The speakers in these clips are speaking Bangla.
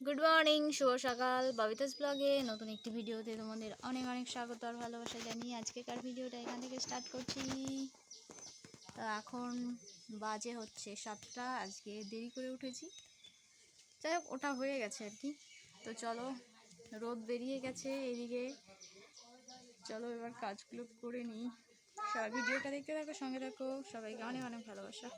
গুড মর্নিং শুভ সকাল। ববিতাস ব্লগে নতুন একটি ভিডিওতে তোমাদের অনেক অনেক স্বাগত আর ভালোবাসা জানিয়ে আজকেকার ভিডিওটা এখান থেকে স্টার্ট করছি। তো এখন বাজে হচ্ছে সাতটা, আজকে দেরি করে উঠেছি। যাই হোক, ওটা হয়ে গেছে আর কি। তো চলো, রোদ বেরিয়ে গেছে এদিকে। চলো এবার কাজগুলো করে নিই। সবাই ভিডিওটা দেখতে থাকো, সঙ্গে থাকো। সবাইকে অনেক অনেক ভালোবাসা।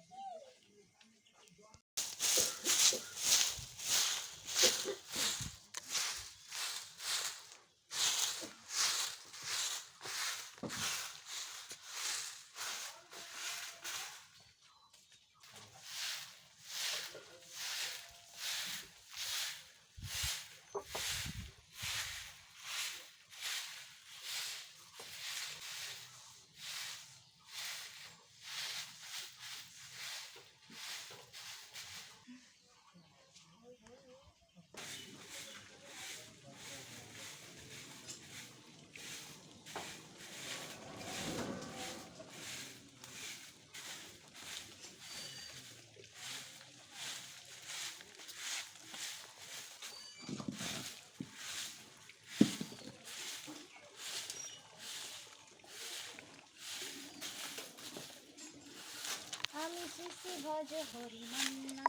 ভজ হরি মান্না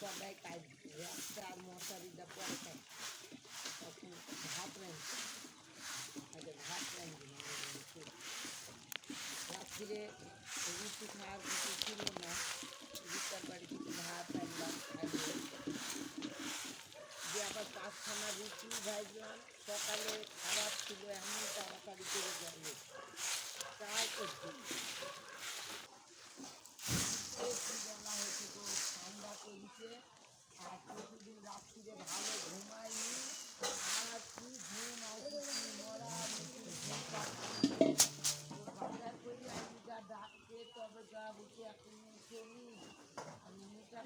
সবাই কাজ একটা মশারিটা পরে খায় তখন ভাত রাঁধছে আগে ভাত রাঁধবে রাত্রিরে রুটি খাওয়ার কিছু ছিল না রুটার বাড়ি থেকে ভাত আনলাম খাইয়ে দিয়ে আবার পাঁচখানা রুটি ভাজলাম সকালে খাবার ছিল, এমন তাড়াতাড়ি করে যাবে তাই করছি। ঠান্ডা করেছে, আর প্রতিদিন রাত্রিরে ভালো ঘুমাইনি আর কি ঘুম আসছে কি মরা বাজার করি আমি যা ডাকতে তবে যা বুঝে এখন শনি আমি মোটা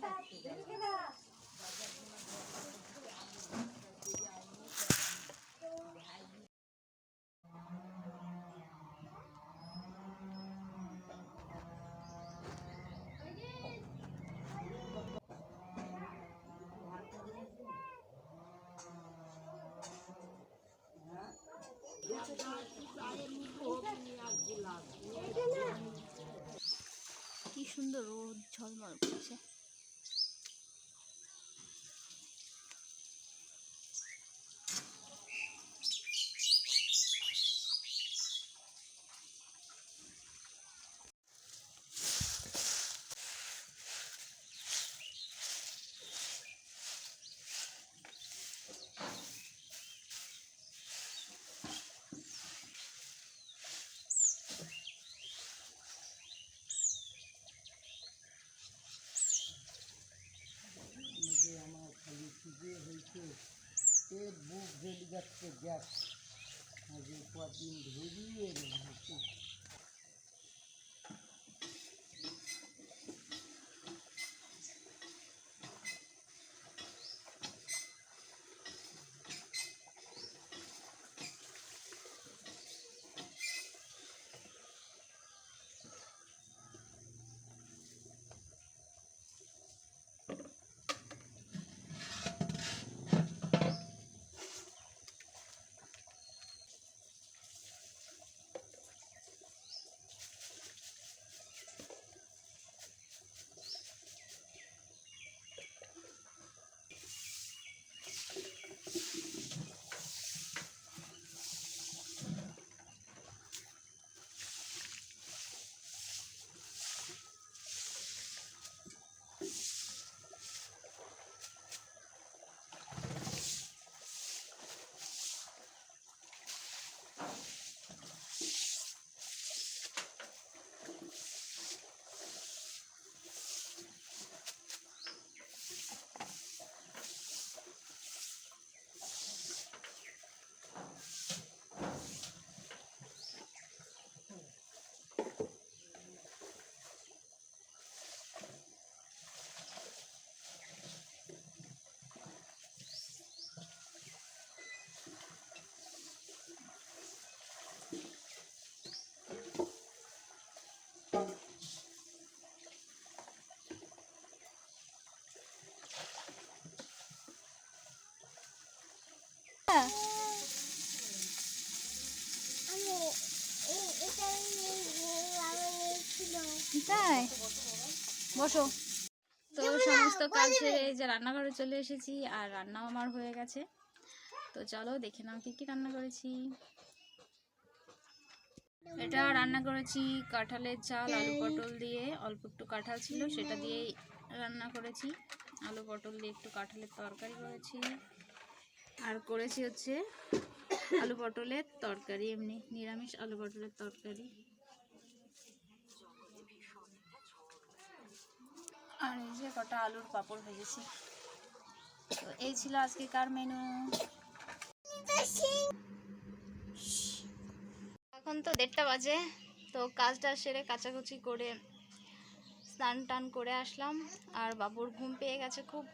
সুন্দর রোদ ঝলমল করছে পেট বুক জ্বলে যাচ্ছে গ্যাস। আজ কদিন ধরিয়ে তাই? বসো। তো সমস্ত কাজ সেরে যে রান্নাঘরে চলে এসেছি আর রান্নাও আমার হয়ে গেছে। তো চলো দেখে নাও কি কি রান্না করেছি। এটা রান্না করেছি কাঁঠালের চাল আলু পটল দিয়ে। অল্প একটু কাঁঠাল ছিল সেটা দিয়েই রান্না করেছি। আলু পটল দিয়ে একটু কাঁঠালের তরকারি করেছি। আর করেছি হচ্ছে আলু পটলের তরকারি এমনি নিরামিষ আলু পটলের তরকারি। আর এই যে কটা আলুর পাঁপড় ভেজেছি। তো এই ছিল আজকেকার মেনু এখন তো দেড়টা বাজে তো কাজটা সেরে কাচাকুচি করে স্নান টান করে আসলাম। আর বাবুর ঘুম পেয়ে গেছে খুব।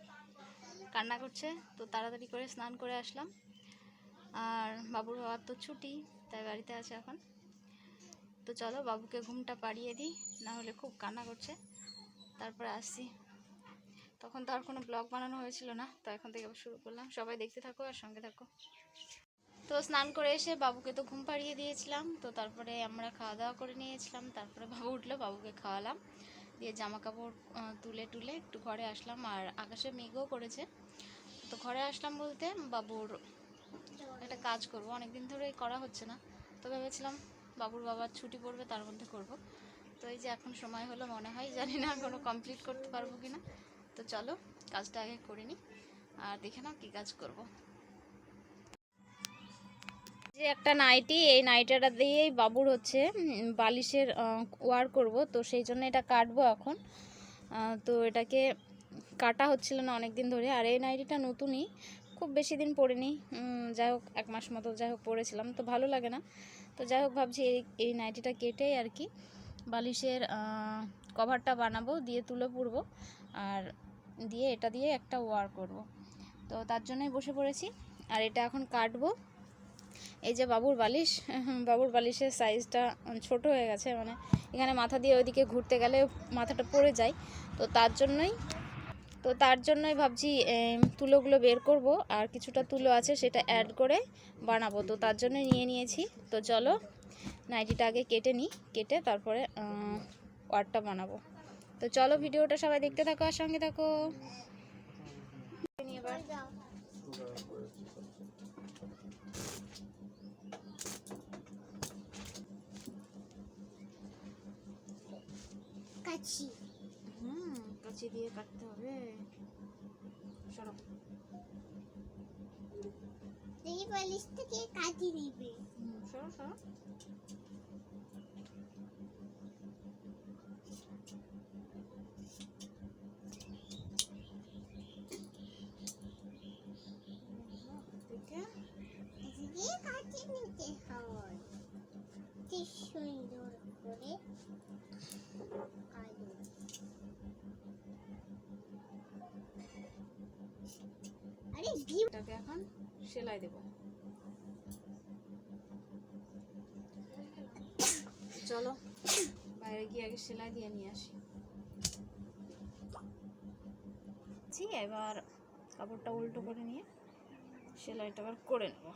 কান্না করছে, তো তাড়াতাড়ি করে স্নান করে আসলাম। আর বাবুর বাবার তো ছুটি, তাই বাড়িতে আছে এখন। তো চলো বাবুকে ঘুমটা পাড়িয়ে দিই, না হলে খুব কান্না করছে। তারপরে আসছি। তখন তো আর কোনো ব্লগ বানানো হয়েছিল না, তো এখন থেকে আবার শুরু করলাম। সবাই দেখতে থাকো আর সঙ্গে থাকো। তো স্নান করে এসে বাবুকে তো ঘুম পাড়িয়ে দিয়েছিলাম, তো তারপরে আমরা খাওয়া দাওয়া করে নিয়েছিলাম। তারপরে বাবু উঠল, বাবুকে খাওয়ালাম। দিয়ে জামা কাপড় তুলে টুলে একটু ঘরে আসলাম। আর আকাশে মেঘও করেছে। তো ঘরে আসলাম বলতে, বাবুর একটা কাজ করব। অনেক দিন ধরে করা হচ্ছে না। তো ভেবেছিলাম বাবুর বাবার ছুটি পড়বে, তার মধ্যে করব। তো এই যে এখন সময় হলো মনে হয়, জানি না কোনো কমপ্লিট করতে পারব কি না তো চলো, কাজটা আগে করে নিই আর দেখে নাও কী কাজ করব। যে একটা নাইটি, এই নাইটাটা দিয়েই বাবুর হচ্ছে বালিশের ওয়ার করব। তো সেই জন্য এটা কাটবো এখন। তো এটাকে কাটা হচ্ছিল না অনেক দিন ধরে, আর এই নাইটিটা নতুনই, খুব বেশি দিন পরিনি। যাই হোক, এক মাস মতো যাই হোক পরেছিলাম, তো ভালো লাগে না। তো যাই হোক, ভাবছি এই এই নাইটিটা কেটেই আর কি বালিশের কভারটা বানাবো, দিয়ে তুলে পুরবো, আর দিয়ে এটা দিয়ে একটা ওয়ার করব। তো তার জন্যই বসে পড়েছি, আর এটা এখন কাটবো। এই যে বাবুর বালিশ, বাবুর বালিশের সাইজটা ছোট হয়ে গেছে মানে এখানে মাথা দিয়ে ওইদিকে ঘুরতে গেলে মাথাটা পড়ে যায়। তো তার জন্যই তো তার জন্যই ভাবছি তুলোগুলো বের করব আর কিছুটা তুলো আছে সেটা অ্যাড করে বানাবো। তো তার জন্য নিয়ে নিয়েছি। তো চলো, নাইটিটা আগে কেটে নিই। কেটে তারপরে ওয়ারটা বানাবো। তো চলো ভিডিওটা সবাই দেখতে থাকো আর সঙ্গে থাকো। কাছি কাঁচি দিয়ে কাটতে হবে। সরো। এই বালিশ থেকে দিবে। হুম, সরো সরো। হয়। কি সুন্দর করে আলু এটাকে এখন সেলাই দেব। চলো, বাইরে গিয়ে আগে সেলাই দিয়ে নিয়ে আসি। এবার কাপড়টা উল্টো করে নিয়ে সেলাইটা আবার করে নেব।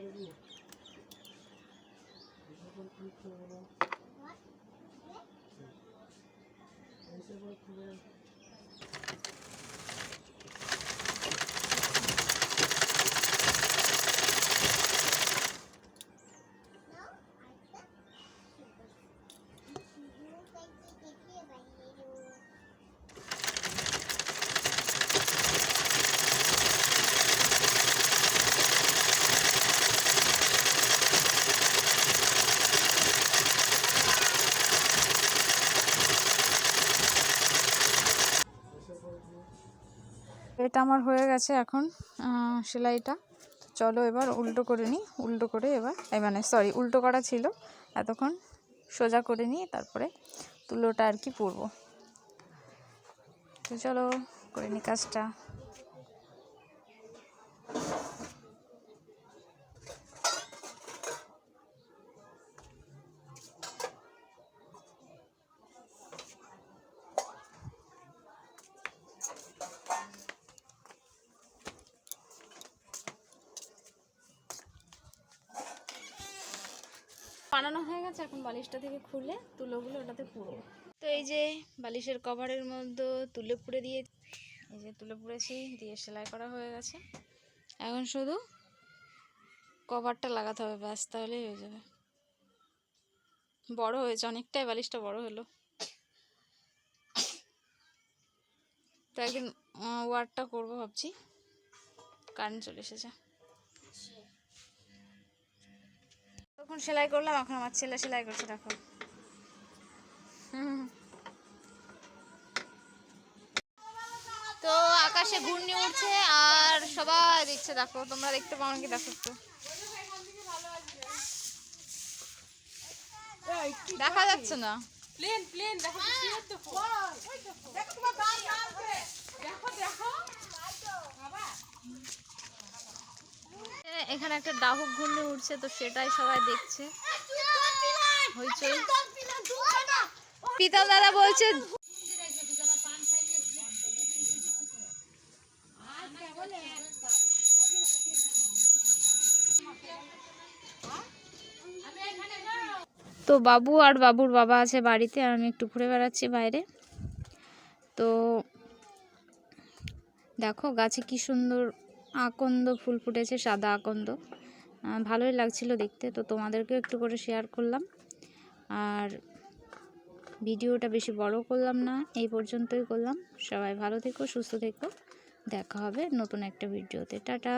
What? এটা আমার হয়ে গেছে এখন সেলাইটা। চলো এবার উল্টো করে নিই, উল্টো করে এবার মানে সরি উল্টো করা ছিল। এতক্ষণ সোজা করে নিয়ে তারপরে তুলোটা আর কি পরবো। তো চলো, করে নিই কাজটা। বানানো হয়ে গেছে, এখন বালিশটা থেকে খুলে তুলোগুলো ওটাতে পুরো তো এই যে বালিশের কভারের মধ্যে তুলে পুড়ে দিয়ে, এই যে তুলে পুড়েছি, দিয়ে সেলাই করা হয়ে গেছে। এখন শুধু কভারটা লাগাতে হবে, ব্যাস, তাহলেই হয়ে যাবে। বড় হয়েছে, অনেকটাই বালিশটা বড় হলো। তো একদিন ওয়ার্ডটা করব ভাবছি, কারেন্ট চলে এসেছে। তখন সেলাই করলাম এখন আমার ছেলে সেলাই করছে দেখো হুম। তো আকাশে ঘূর্ণি উঠছে আর সবাই দিচ্ছে দেখো তোমরা দেখতে পাও নাকি দেখো একটু দেখা যাচ্ছে না প্লেন প্লেন দেখো তো দেখো দেখো দেখো এখানে একটা ডাহুক ঘূর্ণি উঠছে তো সেটাই সবাই দেখছে। হইচই। দাদা বলছে, তো বাবু আর বাবুর বাবা আছে বাড়িতে, আর আমি একটু ঘুরে বেড়াচ্ছি বাইরে। তো দেখো গাছে কি সুন্দর আকন্দ, ফুল ফুটেছে, সাদা আকন্দ। ভালোই লাগছিল দেখতে, তো তোমাদেরকেও একটু করে শেয়ার করলাম। আর ভিডিওটা বেশি বড় করলাম না, এই পর্যন্তই করলাম। সবাই ভালো থেকো, সুস্থ থেকো। দেখা হবে নতুন একটা ভিডিওতে। টাটা!